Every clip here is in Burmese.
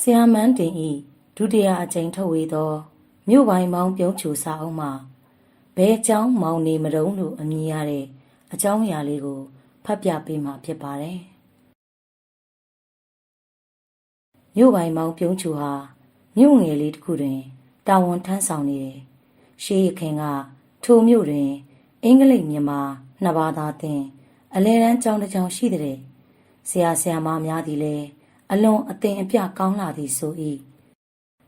ဆရာမန်းတင်ဤဒုတိယအကြိမ်ထုတ်ဝေသောမြို့ပိုင်းမောင်ပြုံးချူစာအုပ်မှာဘဲเจ้าမောင်နေမတုံးလို့အမည်ရတဲ့အကြောင်းအရာလေးကိုဖတ်ပြပေးမှာဖြစ်ပါတယ်။မြို့ပိုင်းမောင်ပြုံးချူဟာမြို့ငယ်လေးတစ်ခုတွင်တာဝန်ထမ်းဆောင်နေတယ်။ရှေးရခင်ကထိုမြို့တွင် အင်္ဂလိပ်မြန်မာနှစ်ဘာသာသင်အလဲတန်းကျောင်းတစ်ကျောင်းရှိတဲ့ဆရာဆရာမများသည်လည်း အလွန်အသင်အပြကောင်းလာသည်ဆို၏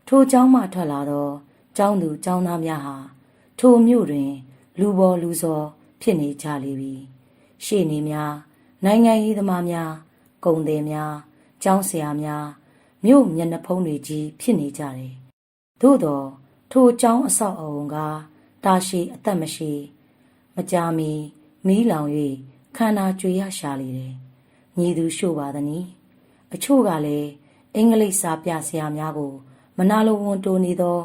ထိုကျောင်းမှထွက်လာသောကျောင်းသူကျောင်းသားများဟာထိုမြို့တွင် လူပေါ်လူစော်ဖြစ်နေကြလေပြီရှေ့နေများနိုင်ငံရေးသမားများကုံသည်များကျောင်းဆရာများမြို့မျက်နှာဖုံးတွေကြီးဖြစ်နေကြတယ်သို့သောထိုကျောင်းအဆောက်အအုံကတာရှိအသက်မရှိမကြာမီမီးလောင်၍ခန္ဓာကြွေရရှာလေတယ်။ညီသူရှို့ပါသနည်း။ အချို့ကလည်းအင်္ဂလိပ်စာပြဆရာများကို မနာလိုဝန်တိုနေသော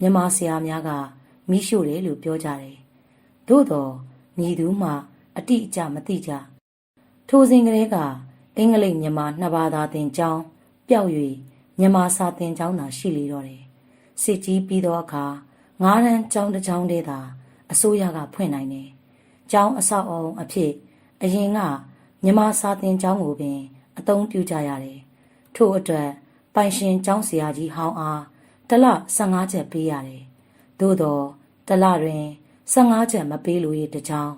မြန်မာဆရာများကမီးရှို့တယ်လို့ပြောကြတယ်။သို့တော့ညီသူမှအတိအကျမသိကြ။ထိုစဉ်ကလေးကအင်္ဂလိပ်မြန်မာနှစ်ဘာသာသင်ကျောင်းပျောက်၍မြန်မာစာသင်ကျောင်းသာရှိလေတော့တယ်။စစ်ကြီးပြီးသောအခါငားရန်ကျောင်းတစ်ကျောင်းတည်းသာအစိုးရကဖွင့်နိုင်တယ်။ကျောင်းအဆောက်အအုံအဖြစ်အရင်ကမြန်မာစာသင်ကျောင်းကိုပင် အသုံးပြုကြရတယ်။ထို့အတွက်ပိုင်ရှင်ကျောင်းဆရာကြီးဟောင်းအားတစ်လ15ချက်ပေးရတယ်။သို့တော့တစ်လတွင်15ချက်မပေးလို့ရတဲ့ကြောင်း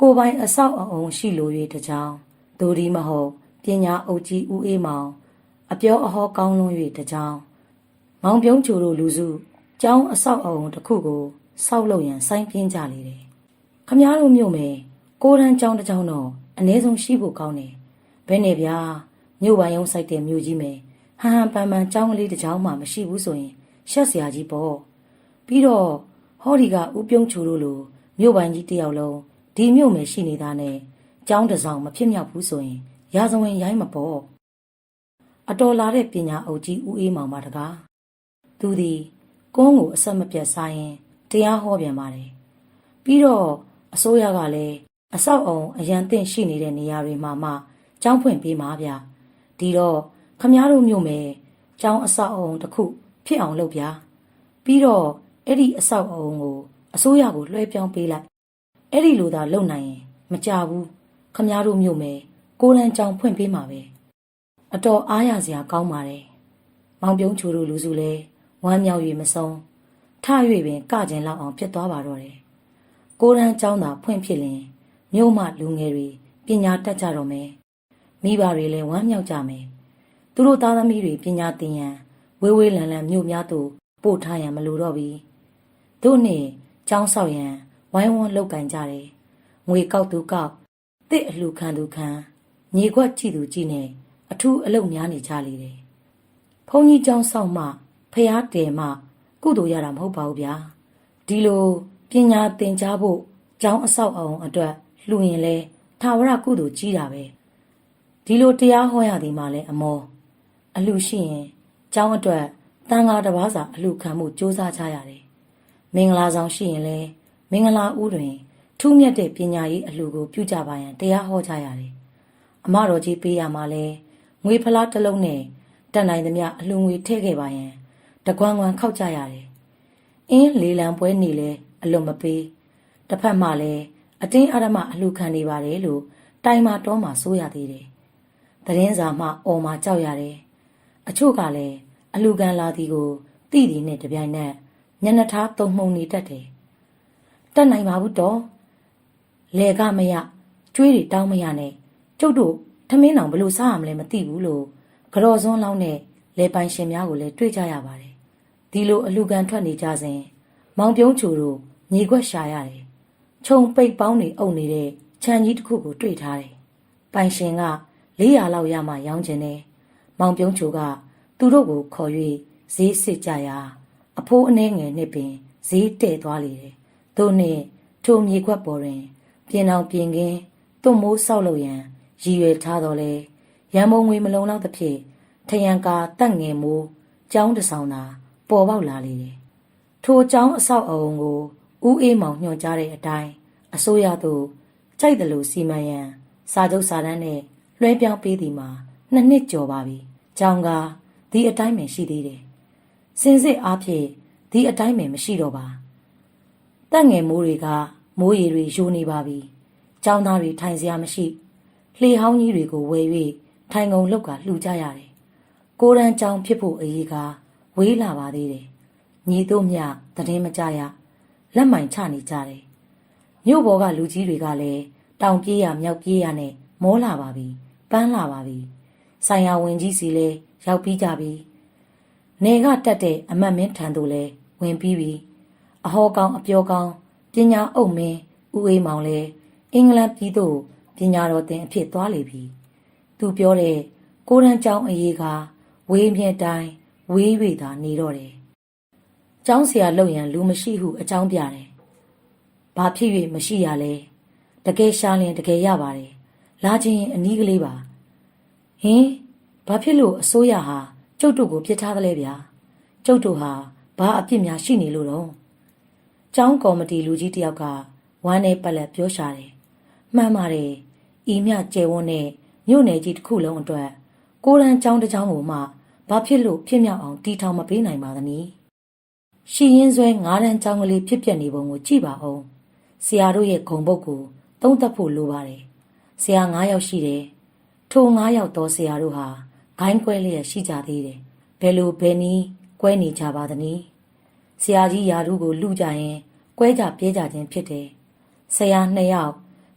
ကိုယ်ပိုင်အဆောက်အအုံရှိလို့ရတဲ့ကြောင်းဒိုဒီမဟုတ်ပညာအုပ်ကြီးဦးအေးမောင် အပြောအဟောကောင်းလွန်း၍တဲ့ကြောင်းမောင်ပြုံးချိုတို့လူစုကျောင်းအဆောက်အအုံတစ်ခုကိုစောက်လုပ်ရန်စိုင်းပြင်းကြလေတယ်။ခမားတို့မြို့မယ်ကိုရန်ကျောင်းတစ်ကျောင်းတော့အ ਨੇ ဆုံးရှိဖို့ကောင်းတယ်။ ဘယ်နဲ့ဗျာမြို့ပိုင်းရုံးဆိုင်တဲ့မြို့ကြီးမယ်ဟန်ဟန်ပန်ပန်ကျောင်းကလေးတစ်ကျောင်းမှမရှိဘူးဆိုရင်ရှက်စရာကြီးပေါ့။ပြီးတော့ဟောဒီကဥပြုံးချိုတို့လိုမြို့ပိုင်းကြီးတစ်ယောက်လုံးဒီမြို့မယ်ရှိနေတာနဲ့ကျောင်းတစ်ဆောင်မဖြစ်မြောက်ဘူးဆိုရင်ရာဇဝင်ရိုင်းမပေါ့။အတော်လာတဲ့ပညာအုပ်ကြီးဦးအေးမောင်ပါတကား။သူသည်ကုန်းကိုအဆက်မပြတ်စားရင်တရားဟောပြန်ပါတယ်။ပြီးတော့အစိုးရကလည်းအဆောက်အုံအရန်တင့်ရှိနေတဲ့နေရာတွေမှာမှ ကျောင်းဖွင့်ပေးမှာဗျ။ဒီတော့ခမားတို့မြို့မယ်ကျောင်းအဆောက်အုံတစ်ခုဖြစ်အောင်လုပ်ဗျာ။ပြီးတော့အဲ့ဒီအဆောက်အုံကိုအစိုးရကိုလွှဲပြောင်းပေးလိုက်။အဲ့ဒီလိုသာလုပ်နိုင်ရင်မကြဘူးခမားတို့မြို့မယ်ကိုလန်ကျောင်းဖွင့်ပေးမှာပဲ။အတော်အားရစရာကောင်းပါတယ်။မောင်ပြုံးချိုတို့လူစုလဲဝမ်းမြောက်၍မဆုံးထ၍ပင်ကကျင်လောက်အောင်ဖြစ်သွားပါတော့တယ်။ကိုရန်ကျောင်းသာဖွင့်ဖြစ်လင်မြို့မှလူငယ်တွေပညာတတ်ကြတော့မယ်။ မိဘတွေလည်းဝမ်းမြောက်ကြမယ်။သူတို့သားသမီးတွေပညာသင်ရန်ဝေးဝေးလံလံမြို့များသို့ပို့ထားရန်မလိုတော့ဘူး။တို့နှင့်ကျောင်းဆောက်ရန်ဝိုင်းဝန်းလုပ်ကင်ကြတယ်။ငွေကောက်သူကောက်တစ်အလှခံသူခံညီခွက်ကြည့်သူကြည့်နဲ့အထူးအလုပ်များနေကြလေတယ်။ဘုန်းကြီးကျောင်းဆောက်မှဖျားတယ်မှကုသိုလ်ရတာမဟုတ်ပါဘူးဗျာဒီလိုပညာသင်ကြားဖို့ကျောင်းအဆောက်အအုံအတွက်လှူရင်လဲထာဝရကုသိုလ်ကြီးတာပဲ ဒီလိုတရားဟောရသည်မှလည်းအမောအလှရှိရင်ကျောင်းအတွက်တန်ဃာတစ်ပါးစာအလှခံမှုစ조사ကြရတယ်မင်္ဂလာဆောင်ရှိရင်လဲမင်္ဂလာဦးတွင် ထူးမြတ်တဲ့ပညာရေးအလှကိုပြုကြပါရန်တရားဟောကြရတယ်အမတော်ကြီးပေးရမှာလဲငွေဖလားတစ်လုံးနဲ့တက်နိုင်သမျှအလှငွေထည့်ခဲ့ပါရန်တကွမ်းကွမ်းခောက်ကြရတယ်။အင်းလေလံပွဲနေလဲအလွန်မပေးတစ်ဖက်မှလည်းအတင်းအဓမ္မအလှခံနေပါတယ်လို့တိုင်မာတောမှာစိုးရသေးတယ်။ သတင်းစာမှအော်မှာကြောက်ရတယ်။အချို့ကလည်းအလှခံလာသည်ကိုတိတီနဲ့တပြိုင်နက်ညနေသားတုံမှုန်နေတတ်တယ်။တက်နိုင်ပါဘူးတော့။လေကမရကျွေးတွေတောင်းမရနဲ့ကျုပ်တို့ထမင်းအောင်ဘလို့စားရမလဲမသိဘူးလို့ကြော်စွန်းလောင်းနဲ့လေပိုင်ရှင်များကိုလည်းတွေ့ကြရပါတယ်ဒီလိုအလူကန်ထွက်နေကြစဉ်မောင်ပြုံးချိုတို့ညီခွက်ရှာရတယ်။ခြုံပိတ်ပေါင်းတွေအုပ်နေတဲ့ခြံကြီးတစ်ခုကိုတွေ့ထားတယ်။ပိုင်ရှင်က 400လောက်ရမှရောင်းချင်တယ်။မောင်ပြုံးချိုကသူတို့ကိုခေါ်၍ဈေးစစ်ကြရာအဖိုးအနှဲငယ်နှစ်ပင်ဈေးတဲ့သွားလေတယ်။သို့နှင့်ထိုမြေခွက်ပေါ်တွင် ပြင်အောင်ပြင်ကင်းသွတ်မိုးဆောက်လို့ရန်ရည်ရွယ်ထားတော်လဲရန်မုံငွေမလုံလောက်သဖြင့်ထယံကာတက်ငယ်မိုးကျောင်းတဆောင်သာပေါ်ပေါက်လာလေတယ်။ထိုအကြောင်းအဆောက်အအုံကိုဦးအေးမောင်ညွှန်ကြားတဲ့အတိုင်းအစိုးရသို့ကြိုက်တယ်လို့စီမံရန်စာချုပ်စာတမ်းနဲ့ လွှဲပြောင်းပေးသည်မှာနှစ်နှစ်ကျော်ပါပြီ။ကျောင်းကဒီအတိုင်းပင်ရှိသေးတယ်စင်စစ်အားဖြင့်ဒီအတိုင်းပင်မရှိတော့ပါတက်ငယ်မိုးတွေကမိုးရီတွေယိုနေပါပြီကျောင်းသားတွေထိုင်စရာမရှိလှေဟောင်းကြီးတွေကိုဝယ်၍ထိုင်ကုန်လောက်ကလှူကြရတယ်ကိုရန်ကျောင်းဖြစ်ဖို့အရေးကဝေးလာပါသေးတယ်ညီတို့မြသတင်းမကြရလက်မိုင်ချနေကြတယ်မြို့ပေါ်ကလူကြီးတွေကလည်းတောင်ပြေးရမြောက်ပြေးရနဲ့မောလာပါပြီ ပန်းလာပါပြီဆိုင်ရာဝင်ကြီးစီလည်းရောက်ပြီးကြပြီနေကတက်တဲ့အမတ်မင်းထံသို့လည်းဝင်ပြီးပြီအဟောကောင်းအပြောကောင်းပညာအုပ်မင်းဦးအေးမောင်လည်းအင်္ဂလန်ပြည်သို့ပညာတော်သင်အဖြစ်သွားလေပြီသူပြောတဲ့ကိုရန်ကျောင်းအရေးကဝေးမြဲတိုင်းဝေး၍သာနေတော့တယ်ကျောင်းဆရာလုပ်ရန်လူမရှိဟုအကြောင်းပြတယ်ဘာဖြစ်၍မရှိရလဲတကယ်ရှားလင်တကယ်ရပါတယ် လာခြင်းရင်အနီးကလေးပါဟင်ဘာဖြစ်လို့အစိုးရဟာကျုပ်တို့ကိုပြစ်ထားသလဲဗျာကျုပ်တို့ဟာဘာအပြစ်များရှိနေလို့တော့ကျောင်းကော်မတီလူကြီးတယောက်ကဝမ်းနဲ့ပတ်လက်ပြောရှာတယ်မှန်ပါတယ်ဤမြကျယ်ဝန်းတဲ့မြို့နယ်ကြီးတစ်ခုလုံးအတွက်ကိုရန်ကျောင်းတစ်ကျောင်းကိုမှဘာဖြစ်လို့ဖြစ်မြောက်အောင်တီထောင်မပေးနိုင်ပါသနည်းရှိရင်ဆွဲငားတန်းကျောင်းကလေးဖြစ်ပျက်နေပုံကိုကြည့်ပါဦးဆရာတို့ရဲ့ဂုံပုတ်ကိုသုံးသပ်ဖို့လိုပါတယ် ဆရာ9ယောက်ရှိတယ်ထို9ယောက်သောဆရာတို့ဟာဂိုင်းကွဲလျက်ရှိကြသေးတယ်ဘယ်လိုဘယ်နည်းကွဲနေကြပါသနည်းဆရာကြီးယာတို့ကိုလူကြရင်ကွဲကြပြဲကြခြင်းဖြစ်တယ်ဆရာနှစ်ယောက်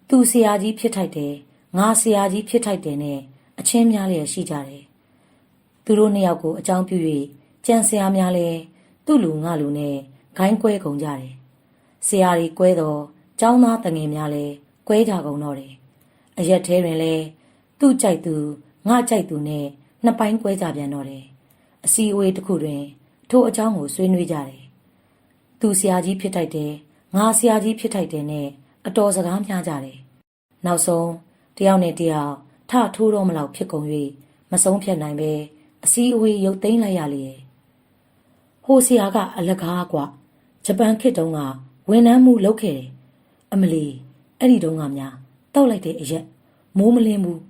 သူဆရာကြီးဖြစ်ထိုက်တယ်ငါဆရာကြီးဖြစ်ထိုက်တယ်နဲ့အချင်းများလျက်ရှိကြတယ်သူတို့နှစ်ယောက်ကိုအကြောင်းပြု၍ကြံဆရာများလဲသူ့လူငါလူနဲ့ဂိုင်းကွဲကုန်ကြတယ်ဆရာကြီးကွဲတော့ចောင်းသားတငယ်များလဲကွဲကြကုန်တော့တယ် အရက်သေးတွင်လဲသူ့ကြိုက်သူငါကြိုက်သူနဲ့နှစ်ပိုင်းကွဲကြပြန်တော့တယ်အစီအဝေးတစ်ခုတွင် ထိုအကြောင်းကိုဆွေးနွေးကြတယ်သူဆရာကြီးဖြစ်ထိုက်တယ်ငါဆရာကြီးဖြစ်ထိုက်တယ်နဲ့အတော်စကားများကြတယ်နောက်ဆုံးတယောက်နဲ့တယောက်ထထိုးတော့မလောက်ဖြစ်ကုန်၍မဆုံးဖြတ်နိုင်ပဲအစည်းအဝေးရုပ်သိမ်းလိုက်ရလေဟိုဆရာကအလကားကွာဂျပန်ခေတ်တုန်းကဝန်နှမ်းမှုလုပ်ခဲ့တယ်အမလီအဲ့ဒီတုန်းကများ တောက်လိုက်တဲ့အရက်မိုးမလင်းဘူး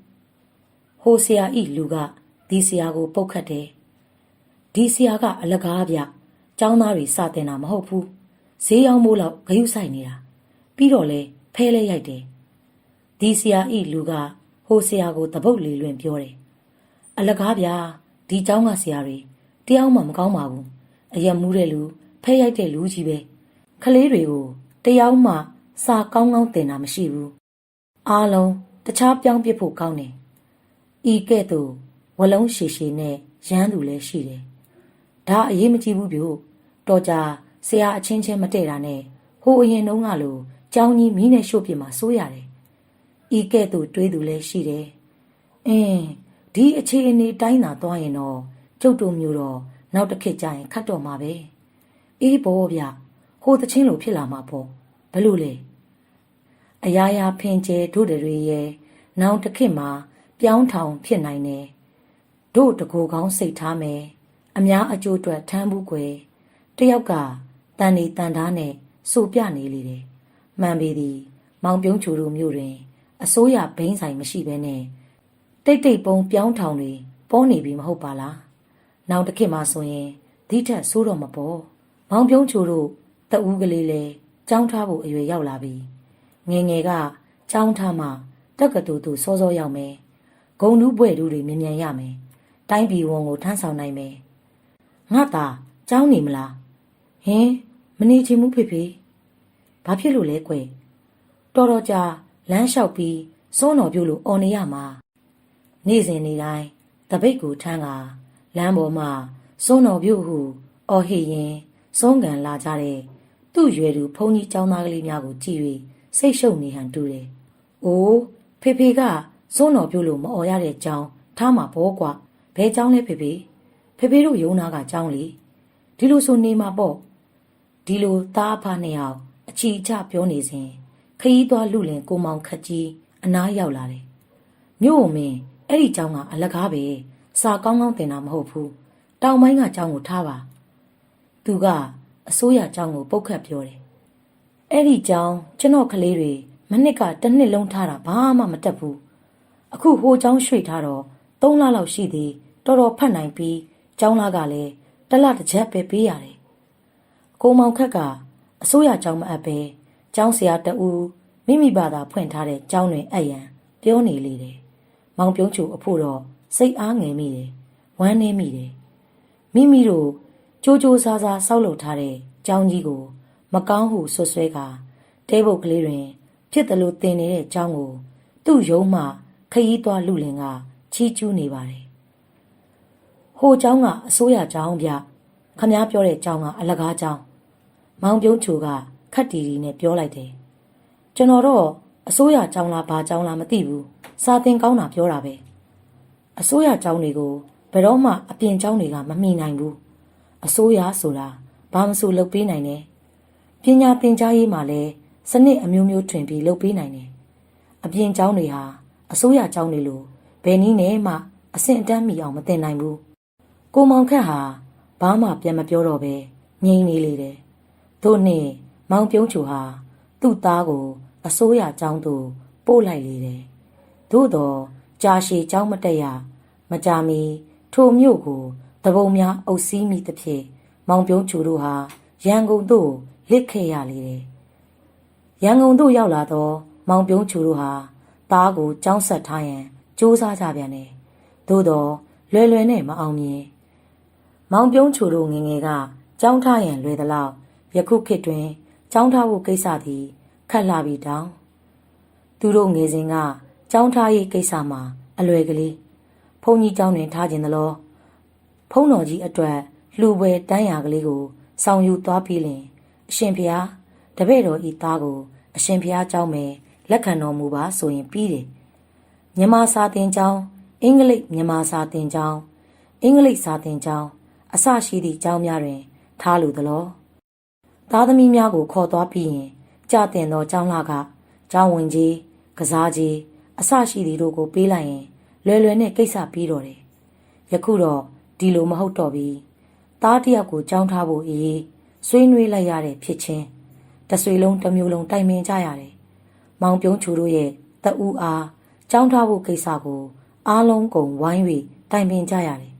ဟိုဆရာဤလူကဒီဆရာကိုပုတ်ခတ်တယ်ဒီဆရာကအလကားဗျចောင်းသားတွေစတင်တာမဟုတ်ဘူးဈေးရောက်မိုးလောက်ဂယုဆိုင်နေတာပြီးတော့လဲဖဲလဲရိုက်တယ်ဒီဆရာဤလူကဟိုဆရာကိုတပုတ်လေလွင်ပြောတယ်အလကားဗျာဒီเจ้าကဆရာတွေတယောက်မှမကောင်းပါဘူးအရက်မူးတဲ့လူဖဲရိုက်တဲ့လူကြီးပဲခလေးတွေကိုတယောက်မှစာကောင်းကောင်းတင်တာမရှိဘူး အားလုံးတခြားပြောင်းပြစ်ဖို့ကောင်းတယ်ဤကဲ့သို့ဝလုံးရှည်ရှည်နဲ့ရမ်းသူလည်းရှိတယ်ဒါအရေးမကြီးဘူးပြို့တော်ကြဆရာအချင်းချင်းမတည့်တာနဲ့ဟိုအရင်တုန်းကလိုကြောင်းကြီးမီးနဲ့ရှို့ပြစ်မှာစိုးရတယ်ဤကဲ့သို့တွေးသူလည်းရှိတယ်အင်းဒီအခြေအနေတိုင်းသာသွားရင်တော့ကျုပ်တို့မျိုးတော့နောက်တစ်ခေတ်ကျရင်ခတ်တော့မှာပဲအေးဘောဗျဟိုတချင်းလိုဖြစ်လာမှာပေါ့ဘလို့လဲ အရာရာဖင်ကျဲတို့တွေရဲ့နောင်တစ်ခေတ်မှာ ပြောင်းထောင်ဖြစ်နိုင်တယ်တို့တကူကောင်းစိတ်ထားမယ်အများအကျိုးအတွက်ထမ်းဘူးကွယ်တယောက်ကတန်နေတန်သားနဲ့စိုးပြနေလေတယ်မှန်ပေသည် မောင်ပြုံးချူတို့မျိုးတွင် အစိုးရဘိန်းဆိုင်မရှိဘဲနဲ့တိတ်တိတ်ပုံပြောင်းထောင်တွေပေါ်နေပြီမဟုတ်ပါလားနောက်တစ်ခေတ်မှဆိုရင်ဒီထက်ဆိုးတော့မပေါ်မောင်ပြုံးချူတို့တဦးကလေးလဲကြောင်းထားဖို့အရွယ်ရောက်လာပြီ ငယ်ငယ်ကကြောင်းထားမှတက်ကတူတူစောစောရောက်မယ်ဂုံတူးပွဲတူတွေမြ мян ရမယ်တိုင်းပြည်ဝန်ကိုထမ်းဆောင်နိုင်မယ်ငါသာကြောင်းနေမလားဟင်မနေချင်ဘူးဖေဖေဘာဖြစ်လို့လဲကွယ်တော်တော်ကြာလမ်းလျှောက်ပြီးစွန်းတော်ပြုတ်လို့អော်နေရမှာနေ့စဉ်နေ့တိုင်းတပိတ်ကိုထမ်းကလမ်းပေါ်မှာစွန်းတော်ပြုတ်ဟုအော်ဟစ်ရင်စွန်းကန်လာကြတဲ့သူ့ရွယ်သူဖုန်ကြီးចောင်းသားကလေးများကိုကြည့်၍ စိတ်ရှုပ်နေဟန်တူတယ်။အိုးဖေဖေကစွန်းတော်ပြုတ်လို့မអော်ရတဲ့ကြောင်းထားမှာဘောကွာဘဲကြောင်းလဲဖေဖေဖေဖေတို့ယုံနာကကြောင်းလေဒီလိုဆိုနေမှာပေါ့ဒီလိုသားဖားနှစ်ယောက်အချီအချပြောနေစဉ်ခရီးသွားလူလင်ကိုမောင်ခက်ကြီးအနားရောက်လာတယ်မြို့ုံမင်းအဲ့ဒီကျောင်းကအလကားပဲစာကောင်းကောင်းတင်တာမဟုတ်ဘူးတောင်ပိုင်းကကျောင်းကိုထားပါသူကအစိုးရကျောင်းကိုပုတ်ခတ်ပြောတယ် အဲ့ဒီကျောင်းကျွန်တော်ကလေးတွေမနှစ်ကတစ်နှစ်လုံးထားတာဘာမှမတက်ဘူးအခုဟိုကျောင်းရွှေ့ထားတော့၃လလောက်ရှိသေးတော်တော်ဖတ်နိုင်ပြီးကျောင်းလာကလည်းတစ်လတစ်ချက်ပဲပေးရတယ်ကိုမောင်ခက်ကအစိုးရကျောင်းမအပ်ပဲကျောင်းဆရာတဦးမိမိဘာသာဖွင့်ထားတဲ့ကျောင်းတွင်အပ်ရန်ပြောနေလေတယ်မောင်ပြုံးချူအဖို့တော့စိတ်အားငယ်မိတယ်ဝမ်းနေမိတယ်မိမိတို့ကြိုးကြိုးစားစားဆောက်လုပ်ထားတဲ့ကျောင်းကြီးကို မကောင်းဟုဆွဆွဲကတဲဘုတ်ကလေးတွင် ဖြစ်တယ်လို့တင်နေတဲ့ကျောင်းကို သူ့ရုံးမှခရီးသွားလူလင်ကချီးကျူးနေပါတယ်ဟိုကျောင်းကအစိုးရကျောင်းဗျခမားပြောတဲ့ကျောင်းကအလကားကျောင်းမောင်ပြုံးချူကခက်တီတီနဲ့ပြောလိုက်တယ်ကျွန်တော်တော့အစိုးရကျောင်းလားဘာကျောင်းလားမသိဘူးစာသင်ကောင်းတာပြောတာပဲအစိုးရကျောင်းတွေကိုဘယ်တော့မှအပြင်ကျောင်းတွေကမမီနိုင်ဘူးအစိုးရဆိုတာဘာမဆိုလုပ်ပေးနိုင်တယ် ပညာသင်ကြားရေးမှာလည်းစနစ်အမျိုးမျိုးထွင်ပြီးလုပ်ပေးနိုင်တယ်အပြင်ကျောင်းတွေဟာအစိုးရကျောင်းတွေလိုဘယ်နည်းနဲ့မှအဆင့်အတန်းမီအောင်မသင်နိုင်ဘူးကိုမောင်ခက်ဟာဘာမှပြန်မပြောတော့ပဲငြိမ်နေလေတယ်တို့နဲ့မောင်ပြုံးချူဟာသူ့သားကိုအစိုးရကျောင်းသို့ပို့လိုက်လေတယ်သို့တော့ကြာရှည်ကျောင်းမတက်ရမကြာမီထိုမြို့ကိုတပုံများအုပ်စီးမိသဖြင့်မောင်ပြုံးချူတို့ဟာရန်ကုန်သို့ လစ်ခဲ့ရလေတယ်ရန်ကုန်သို့ရောက်လာတော့မောင်ပြုံးချူတို့ဟာသားကိုကျောင်းဆက်ထားရန်စူးစမ်းကြပြန်တယ်သို့တော့လွယ်လွယ်နဲ့မအောင်မြင်မောင်ပြုံးချိုတို့ငငယ်ကကြောင်းထားရန်လွယ်သလောက်ယခုခေတ်တွင်ကြောင်းထားဖို့ကိစ္စသည်ခက်လာပြီတောင်သူတို့ငယ်စဉ်ကကြောင်းထားရေးကိစ္စမှာအလွယ်ကလေးဘုန်းကြီးကျောင်းတွင်ထားခြင်းသလိုဖုန်းတော်ကြီးအတွက်လှူပွဲတန်းရာကလေးကိုဆောင်ယူသွားပြီးလင် အရှင်ဘုရားတပည့်တော်ဤသားကို အရှင်ဘုရားကြောင်းမယ်လက်ခံတော်မူပါဆိုရင်ပြီးတယ်မြန်မာစာသင်ကျောင်းအင်္ဂလိပ်မြန်မာစာသင်ကျောင်းအင်္ဂလိပ်စာသင်ကျောင်းအစရှိသည့်ကျောင်းများတွင် ထားလိုသလောသားသမီးများကိုခေါ်သွားပြီးရင်ကြတင်သောကျောင်းလာကကျောင်းဝင်ကြီးကစားကြီးအစရှိသည့်တို့ကိုပေးလိုက်ရင်လွယ်လွယ်နဲ့ကိစ္စပြီးတော့တယ်ယခုတော့ဒီလိုမဟုတ်တော့ပြီသားတယောက်ကိုကြောင်းထားဖို့အေး ဆွေးနွေးလိုက်ရတဲ့ဖြစ်ချင်းတဆွေလုံးတစ်မျိုးလုံးတိုင်ပင်ကြရတယ်မောင်ပြုံးချူတို့ရဲ့တအူအားကျောင်းထားဖို့ကိစ္စကိုအားလုံးကုန်ဝိုင်း၍တိုင်ပင်ကြရတယ်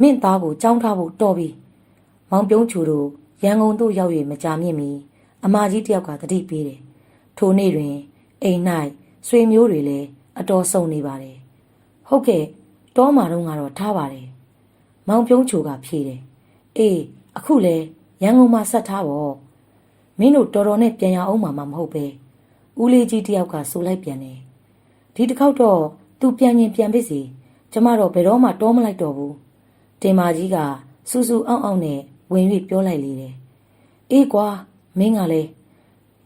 မင့်သားကိုကြောင်းထားဖို့တော်ပြီမောင်ပြုံးချူတို့ရန်ကုန်သို့ရောက်၍မကြာမြင့်မီအမကြီးတယောက်ကတတိပေးတယ်ထိုနေ့တွင်အိမ်၌ဆွေမျိုးတွေလည်းအတော်ဆုံနေပါတယ်ဟုတ်ကဲ့တောမာတော့ကတော့ထားပါတယ်မောင်ပြုံးချူကဖြေတယ်အေးအခုလဲ ရန်ကုန်မှာဆက်ထားပေါ့မင်းတို့တော်တော်နဲ့ပြန်ရအောင်မှာမဟုတ်ပဲဦးလေးကြီးတယောက်ကဆိုလိုက်ပြန်တယ်ဒီတစ်ခေါက်တော့သူပြန်ရင်ပြန်ပြီစီကျမတော့ဘယ်တော့မှတောမလိုက်တော့ဘူးတင်မာကြီးကစူးစူးအောင်အောင်နဲ့ဝင်၍ပြောလိုက်လေတယ်။အေးကွာမင်းကလည်း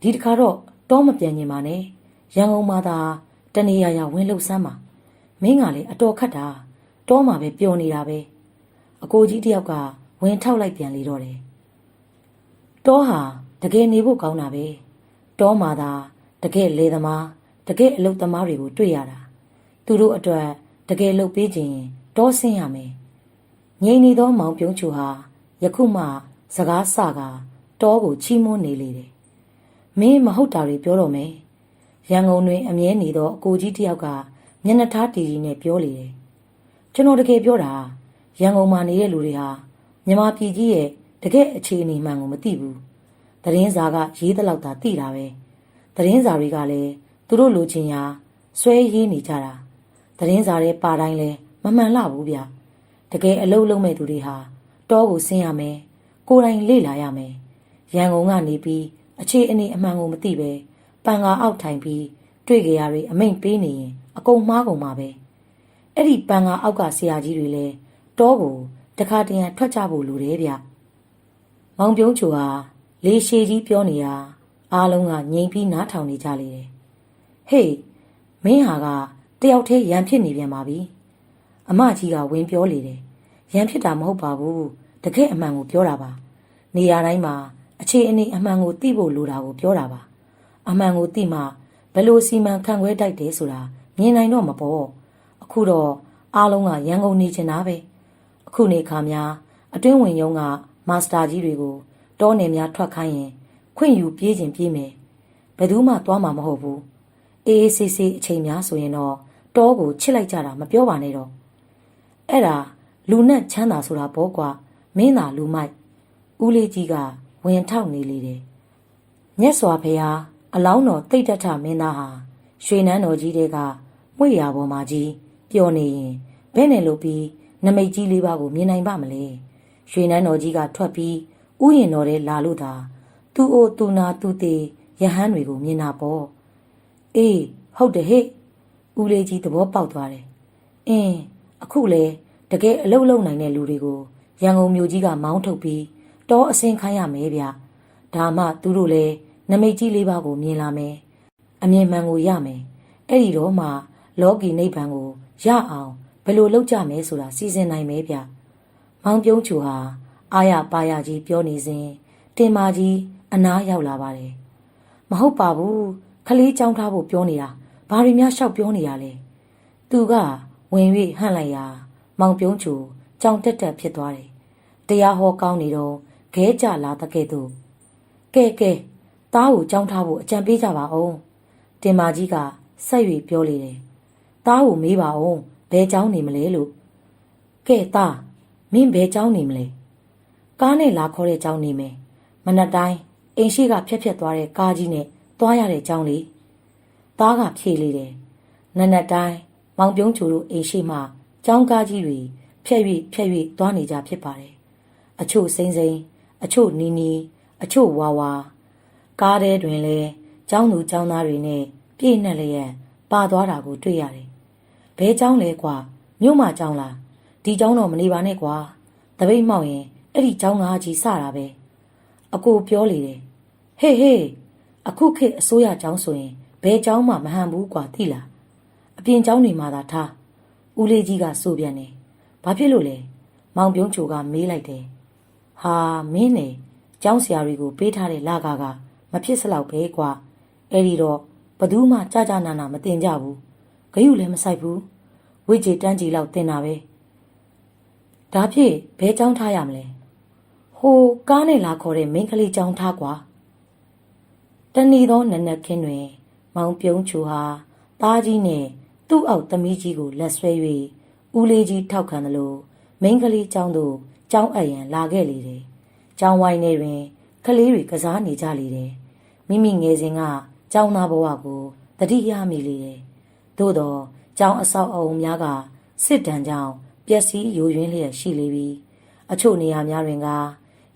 ဒီတခါတော့တောမပြန်ញင်ပါနဲ့။ရန်ကုန်မှာသာတနေရရဝင်လှုပ်ဆမ်းပါ။မင်းကလည်းအတော်ခတ်တာတောမှာပဲပျော်နေတာပဲ။အကိုကြီးတယောက်ကဝင်ထောက်လိုက်ပြန်လေတော့တယ်။ တောဟာတကယ်နေဖို့ကောင်းတာပဲ။တောမှာသာတကယ်လေသမားတကယ်အလုတ်သမားတွေကိုတွေ့ရတာ။သူတို့အတွက်တကယ်လှုပ်ပေးခြင်းတောဆင်းရမယ်။ငြိမ်နေသောမောင်ပြုံးချူဟာယခုမှစကားဆကတောကိုချီးမွမ်းနေလေတယ်။မင်းမဟုတ်တာတွေပြောတော့မယ်။ရန်ကုန်တွင်အမြဲနေသောအကိုကြီးတယောက်ကမျက်နှာထားတီတီနဲ့ပြောလေတယ်။ကျွန်တော်တကယ်ပြောတာရန်ကုန်မှာနေတဲ့လူတွေဟာမြန်မာပြည်ကြီးရဲ့ တကယ်အခြေအနေမှန်ကိုမသိဘူး။သတင်းစာကရေးတဲ့လောက်သာသိတာပဲ။သတင်းစာတွေကလည်းသူတို့လိုချင်ရာဆွဲရေးနေကြတာ။သတင်းစာတွေပါတိုင်းလဲမမှန်လှဘူးဗျ။တကယ်အလုပ်လုပ်မဲ့သူတွေဟာတောကိုဆင်းရမယ်ကိုယ်တိုင်လေ့လာရမယ်ရန်ကုန်ကနေပြီးအခြေအနေအမှန်ကိုမသိပဲပန်ကာအောက်ထိုင်ပြီးတွေ့ကြရတွေအမိန်ပေးနေရင်အကုန်မှားကုန်မှာပဲအဲ့ဒီပန်ကာအောက်ကဆရာကြီးတွေလည်းတောကိုတခါတရံထွက်ကြဖို့လိုတယ်ဗျ မောင်ပြုံးချိုဟာလေရှည်ကြီးပြောနေတာအားလုံးကငြိမ်ပြီးနားထောင်နေကြလေတယ်ဟေးမင်းဟာကတယောက်တည်းရန်ဖြစ်နေပြန်ပါပြီအမကြီးကဝင်ပြောလေတယ်ရန်ဖြစ်တာမဟုတ်ပါဘူးတကယ်အမှန်ကိုပြောတာပါ နေရာတိုင်းမှာအခြေအနေအမှန်ကိုသိဖို့လိုတာကိုပြောတာပါ အမှန်ကိုသိမှဘယ်လိုစီမံခန့်ခွဲတိုက်တယ်ဆိုတာမြင်နိုင်တော့မပေါ့အခုတော့အားလုံးကရန်ကုန်နေချင်တာပဲအခုနေခါများအတွင်းဝင်ရုံးက မာစတာကြီးတွေကိုတောနယ်များထွက်ခိုင်းရင် ခွင့်ယူပြေးခြင်းပြေးမယ်ဘယ်သူမှသွားမှာမဟုတ်ဘူးအေးအေးဆေးဆေးအချိန်များဆိုရင်တော့တောကိုချစ်လိုက်ကြတာမပြောပါနဲ့တော့အဲ့ဒါလူနဲ့ချမ်းသာဆိုတာဘောကွာမင်းသာလူမိုက်ဦးလေးကြီးကဝင်ထောက်နေလေတယ်မြတ်စွာဘုရားအလောင်းတော်တိတ်တထမင်းသားဟာရွှေနန်းတော်ကြီးတွေကမွေရပေါ်မှာကြီးပျော်နေရင်ဘဲနဲ့လို့ပြီးနမိတ်ကြီးလေးပါးကိုမြင်နိုင်ပါမလဲ ရွှေနန်းတော်ကြီးကထွက်ပြီးဥယျင်တော်ထဲလာလို့သာသူ့အိုသူနာသူသေးရဟန်းတွေကိုမြင်တာပေါ့အေးဟုတ်တယ်ဟဲ့ဦးလေးကြီးသဘောပေါက်သွားတယ်အင်းအခုလေတကယ်အလုတ်လုံနိုင်တဲ့လူတွေကိုရန်ကုန်မြို့ကြီးကမောင်းထုတ်ပြီးတောအစင်ခိုင်းရမယ်ဗျဒါမှသူတို့လည်းနမိတ်ကြီးလေးပါးကိုမြင်လာမယ်အမြင်မှန်ကိုရမယ်အဲ့ဒီတော့မှလောကီနိဗ္ဗာန်ကိုရအောင်ဘယ်လိုလုပ်ကြမယ်ဆိုတာစီစဉ်နိုင်မယ်ဗျ မောင်ပြုံးချူဟာအာရပါရကြီးပြောနေစဉ်တင်မာကြီးအနားရောက်လာပါတယ်။မဟုတ်ပါဘူး။ခလေးចောင်းထားဖို့ပြောနေတာ။ဘာတွေများလျှောက်ပြောနေရလဲ။သူကဝင်၍ဟန့်လိုက်ရာမောင်ပြုံးချူကြောင်တက်တက်ဖြစ်သွားတယ်။တရားဟောကောင်းနေတော့ခဲကြလာတဲ့ကဲ့သို့ကဲကဲသားကိုကြောင်းထားဖို့အကြံပေးကြပါအောင်။တင်မာကြီးကဆက်၍ပြောလေတယ်။သားကိုမေးပါအောင်ဘယ်ကြောင်းနေမလဲလို့။ကဲသား မင်းဘယ်ကြောင်းနေမလဲကားနဲ့လာခေါ်တဲ့ကြောင်းနေမယ်မနက်တိုင်းအိမ်ရှိကဖြက်ဖြက်သွားတဲ့ကားကြီးနဲ့သွားရတဲ့ကြောင်းလေသားကဖြေလေတယ်နနက်တိုင်းမောင်ပြုံးချူတို့အိမ်ရှိမှာကြောင်းကားကြီးတွေဖြက်၍ဖြက်၍သွားနေကြဖြစ်ပါတယ်အချို့စိမ့်စိမ့်အချို့နီနီအချို့ဝါဝါကားထဲတွင်လဲကျောင်းသူကျောင်းသားတွေနဲ့ပြည့်နှက်လျက်ပါသွားတာကိုတွေ့ရတယ်။ဘဲကျောင်းလဲကွာမြို့မှာကျောင်းလား ဒီเจ้าတော့မနေပါနဲ့ကွာတပိတ်မောက်ရင်အဲ့ဒီเจ้าငါကြီးစတာပဲအကိုပြောလေတယ်ဟေးဟေးအခုခေတ်အစိုးရเจ้าဆိုရင်ဘဲเจ้าမှမဟန်ဘူးကွာသိလားအပြင်เจ้าနေမှာသာထားဦးလေးကြီးကဆိုပြန်တယ်ဘာဖြစ်လို့လဲမောင်ပြုံးချိုကမေးလိုက်တယ်ဟာမင်းနေเจ้าဆရာတွေကိုပေးထားတဲ့လာကာကမဖြစ်စလောက်ပဲကွာအဲ့ဒီတော့ဘသူမှကြကြနာနာမတင်ကြဘူးဂယုလည်းမဆိုင်ဘူးဝိကြီးတန်းကြီးလောက်တင်တာပဲ ဒါဖြင့်ဘဲចောင်းထားရမလဲဟိုကားနဲ့လာခေါ်တဲ့မိန်းကလေးចောင်းထားကွာတဏီသောနနက်ခင်းတွင် မောင်ပြုံးချူဟာသားကြီးနှင့်သူ့အောက်သမီးကြီးကိုလက်ဆွဲ၍ဦးလေးကြီးထောက်ခံသလိုမိန်းကလေးចောင်းသို့ចောင်းအပ်ရန်လာခဲ့လေတယ်။ចောင်းဝိုင်းထဲတွင်ကလေးတွေကစားနေကြလေတယ်။မိမိငယ်စဉ်ကចောင်းသားဘဝကိုတတိယမိလေတယ်။သို့တော့ចောင်းအဆောက်အအုံများကစစ်တမ်းကြောင့် ပျက်စီးယိုယွင်းလျက်ရှိလေပြီ။အချို့နေရာများတွင်က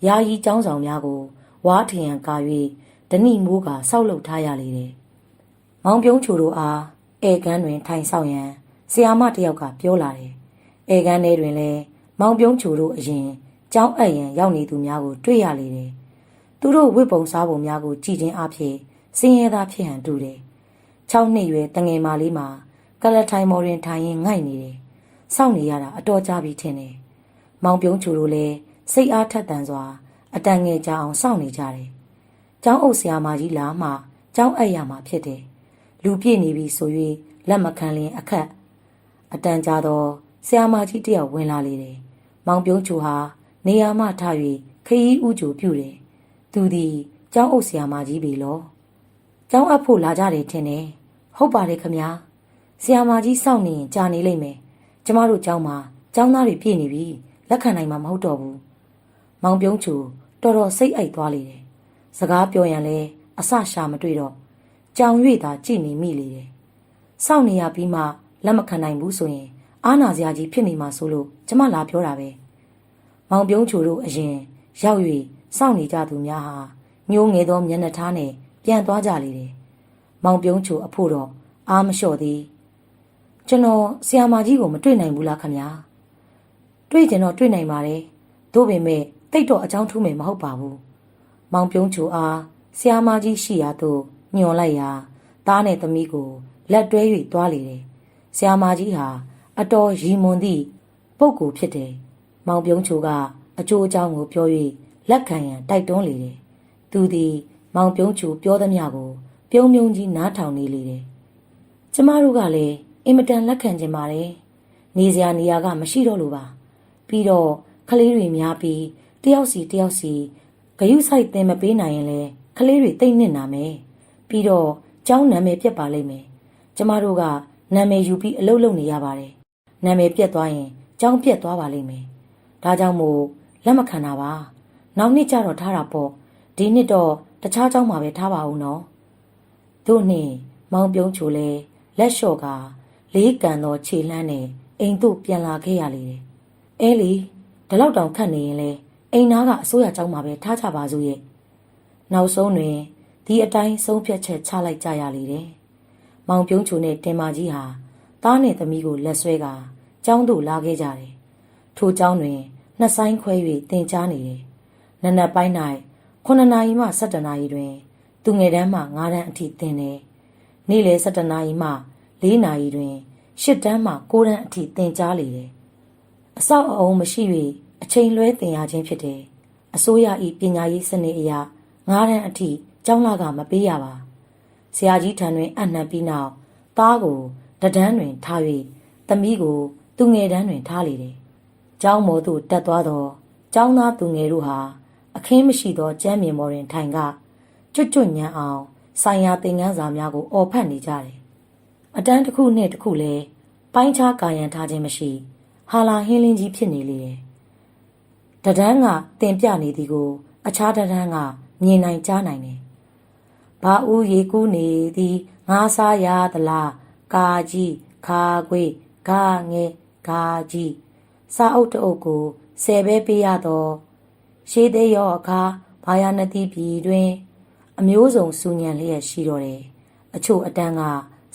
ယာယီကျောင်းဆောင်များကိုဝါထရန်ကာ၍ဓနိမိုးကဆောက်လုပ်ထားရလေတယ်။မောင်ပြုံးချိုတို့အားဧကန်တွင် ထိုင်ဆောင်ရန်ဆီယာမတစ်ယောက်ကပြောလာတယ်။ဧကန်ထဲတွင်လည်းမောင်ပြုံးချိုတို့အရင်ကျောင်းအပ်ရန်ရောက်နေသူများကို တွေ့ရလေတယ်။သူတို့ဝိပုံစားပုံများကိုကြည်ချင်းအဖြစ်စင်းရဲသားဖြစ်ဟန်တူတယ်။၆နှစ်ရွယ်တငယ်မလေးမှာကလထိုင်မော်ရင်ထိုင်ရင်ငိုက်နေတယ်။ စောင့်နေရတာအတော်ကြာပြီထင်တယ်။မောင်ပြုံးချိုတို့လည်းစိတ်အားထက်သန်စွာ အတန်ငယ်ကြအောင်စောင့်နေကြတယ်။ကျောင်းအုပ်ဆရာမကြီးလာမှကျောင်းအပ်ရမှာဖြစ်တယ်။လူပြည့်နေပြီဆို၍လက်မခံလျင်အခက်အတန်ကြာတော့ဆရာမကြီးတယောက်ဝင်လာလေတယ်။မောင်ပြုံးချိုဟာနေရာမှထ၍ခရီးဥကြိုပြုတယ်။သူသည်ကျောင်းအုပ်ဆရာမကြီးပြီလော။ကျောင်းအပ်ဖို့လာကြတယ်ထင်တယ်။ဟုတ်ပါတယ်ခမညာ။ဆရာမကြီးစောင့်နေရင်ကြာနေလိမ့်မယ်။ ကျမတို့ကျောင်းမှာကျောင်းသားတွေပြည့်နေပြီ။လက်ခံနိုင်မှာမဟုတ်တော့ဘူး။မောင်ပြုံးချိုတော်တော်စိတ်အိုက်သွားလေတယ်။စကားပြောရင်လည်းအဆရှာမတွေ့တော့ကြောင်၍သာကြည်နေမိလေတယ်။စောင့်နေရပြီးမှလက်မခံနိုင်ဘူးဆိုရင်အာနာစရာကြီးဖြစ်နေမှာဆိုလို့ကျမလာပြောတာပဲ။မောင်ပြုံးချိုတို့အရင်ရောက်၍စောင့်နေကြသူများဟာညိုးငယ်သောမျက်နှာထားနဲ့ပြန်သွားကြလေတယ်။မောင်ပြုံးချိုအဖို့တော့အားမလျှော့သေး။ ကျွန်တော်ဆီယာမာကြီးကိုမတွေ့နိုင်ဘူးလားခမညာ။တွေ့ကြတော့တွေ့နိုင်ပါတယ်။သို့ပေမဲ့တိတ်တော့အကြောင်းထူးမယ်မဟုတ်ပါဘူး။မောင်ပြုံးချိုအားဆီယာမာကြီးရှိရာသို့ညွန်လိုက်ရာသားနဲ့သမီးကိုလက်တွဲ၍သွားလေတယ်။ဆီယာမာကြီးဟာအတော်ရီမွန်သည့်ပုပ်ကိုဖြစ်တယ်။မောင်ပြုံးချိုကအကျိုးအကြောင်းကိုပြော၍လက်ခံရန်တိုက်တွန်းလေတယ်။သူသည်မောင်ပြုံးချိုပြောသမျှကို ပြုံးပြုံးကြီးနားထောင်နေလေတယ်။ကျမတို့ကလည်း အင်မတန်လက်ခံကျင်ပါတယ်။နေစရာနေရာကမရှိတော့လို့ပါ။ပြီးတော့ကလေးတွေများပြီးတယောက်စီတယောက်စီဂယုဆိုင်တင်မပေးနိုင်ရင်လေကလေးတွေတိတ်နစ်နာမယ်။ပြီးတော့ကျောင်းနာမည်ပြက်ပါလိမ့်မယ်။ကျမတို့ကနာမည်ယူပြီးအလုပ်လုပ်နေရပါတယ်။နာမည်ပြက်သွားရင်ကျောင်းပြက်သွားပါလိမ့်မယ်။ဒါကြောင့်မို့လက်မခံတာပါ။နောက်နှစ်ကျတော့ထားတာပေါ့။ဒီနှစ်တော့တခြားကျောင်းမှာပဲထားပါဦးနော်။တို့နှင့်မောင်ပြုံးချိုလဲလက်လျှော့က လေးကန်သောခြေလှမ်းနဲ့အိမ်သို့ပြန်လာခဲ့ရလေတယ်အဲလီဒီလောက်တောင်ခတ်နေရင်လဲအိမ်သားကအစိုးရเจ้าမှာပဲထားကြပါစို့ရဲ့နောက်ဆုံးတွင်ဒီအတိုင်းဆုံးဖြတ်ချက်ချလိုက်ကြရလေတယ်မောင်ပြုံးချိုနဲ့တင်မာကြီးဟာသားနဲ့သမီးကိုလက်ဆွဲကကျောင်းသို့လာခဲ့ကြတယ်ထိုကျောင်းတွင်နှစ်ဆိုင်ခွဲ၍တင် जा နေတယ်နနက်ပိုင်း၌9နာရီမှ17နာရီတွင် သူငယ်တန်းမှ9တန်းအထိသင်တယ်။နေ့လယ်17နာရီမှ 4နာရီတွင်10တန်းမှ9တန်းအထိသင်ကြားလေတယ်။အဆောက်အအုံမရှိ၍အချိန်လွဲသင်ရခြင်းဖြစ်တယ်။အစိုးရ၏ပညာရေးစနစ်အရ9တန်းအထိကျောင်းလာကမပေးရပါ။ဆရာကြီးထံတွင်အနှံပြီးနောက်သားကိုတဒန်းတွင်ထား၍သမီးကိုသူငယ်တန်းတွင်ထားလေတယ်။ကျောင်းမော်သို့တက်သွားတော့ကျောင်းသားသူငယ်တို့ဟာအခင်းမရှိသောကျမ်းမြေမော်တွင်ထိုင်ကကျွတ်ကျွတ်ညံအောင်ဆိုင်ရာသင်ခန်းစာများကိုအော်ဖတ်နေကြတယ်။ အတန်းတစ်ခုနဲ့တစ်ခုလည်းပိုင်းခြားကာယံထားခြင်းမရှိ ဟာလာဟင်းလင်းကြီးဖြစ်နေလေတယ်။တဒန်းကတင်ပြနေသည်ကို အခြားတဒန်းကမြင်နိုင်ကြားနိုင်တယ်။ဘာဦးရေကူးနေသည်ငါးစားရသလားကာကြီးခါခွေဂါငဲဂါကြီးစာအုပ်တအုပ်ကိုဆယ်ပဲပေးရတော့ရှေးသေးရောအခါဘာယာနတိပြည်တွင် အမျိုးစုံစူညံလျက်ရှိတော့တယ်အချို့အတန်းက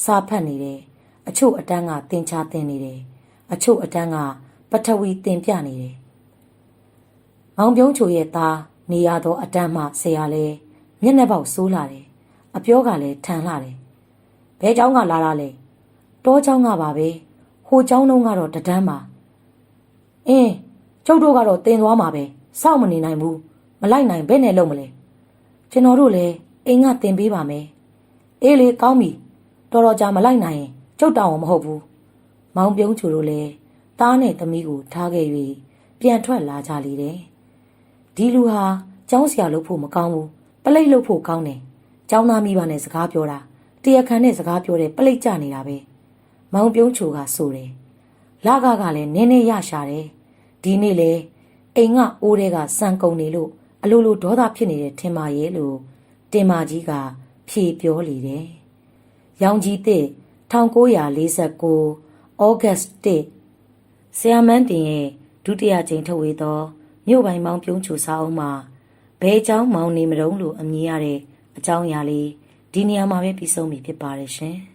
စာဖတ်နေတယ်အချို့အတန်းကသင်ချသင်နေတယ်အချို့အတန်းကပထဝီသင်ပြနေတယ်မောင်ပြုံးချိုရဲ့သားနေရသောအတန်းမှဆရာလဲမျက်နှာပေါက်ဆိုးလာတယ်အပြောကလည်းထန်လာတယ်ဘဲเจ้าကလာတာလဲတောเจ้าကပါပဲဟိုเจ้าနှုံးကတော့တဒန်းပါအင်းကျုပ်တို့ကတော့တင်သွားမှာပဲစောင့်မနေနိုင်ဘူးမလိုက်နိုင်ဘယ်နဲ့လုံးမလဲကျွန်တော်တို့လည်းအိမ်ကတင်ပေးပါမယ်အေးလေကောင်းပြီ တော်တော်ကြာမလိုက်နိုင်ရင်ကျုပ်တောင်းအောင်မဟုတ်ဘူးမောင်ပြုံးချိုတို့လည်းသားနဲ့သမီးကိုထားခဲ့၍ပြန်ထွက်လာကြလေတယ်ဒီလူဟာကျောင်းဆရာလုပ်ဖို့မကောင်းဘူးပလိတ်လုပ်ဖို့ကောင်းတယ်ကျောင်းသားမိဘနဲ့စကားပြောတာတရားခံနဲ့စကားပြောတဲ့ပလိတ်ကြနေတာပဲမောင်ပြုံးချိုကဆိုတယ်လာကကလည်းနင်းနေရရှာတယ်ဒီနေ့လေအိမ်ကအိုးတွေကစံကုန်နေလို့အလိုလိုဒေါသဖြစ်နေတဲ့ထင်ပါရဲ့လို့တင်မာကြီးကဖြေပြောလေတယ်။ ရောင်ကြီးတဲ့1949ဩဂတ်1ဆရာမန်းတင်ရဲ့ဒုတိယကြိမ်ထုတ်ဝေသောမြို့ပိုင်မောင်ပြုံးချူစာအုပ်မှာဘဲเจ้าမောင်နေမတုံးလို့အမည်ရတဲ့အကြောင်းအရာလေးဒီနေရာမှာပဲပြီးဆုံးပြီဖြစ်ပါတယ်ရှင်။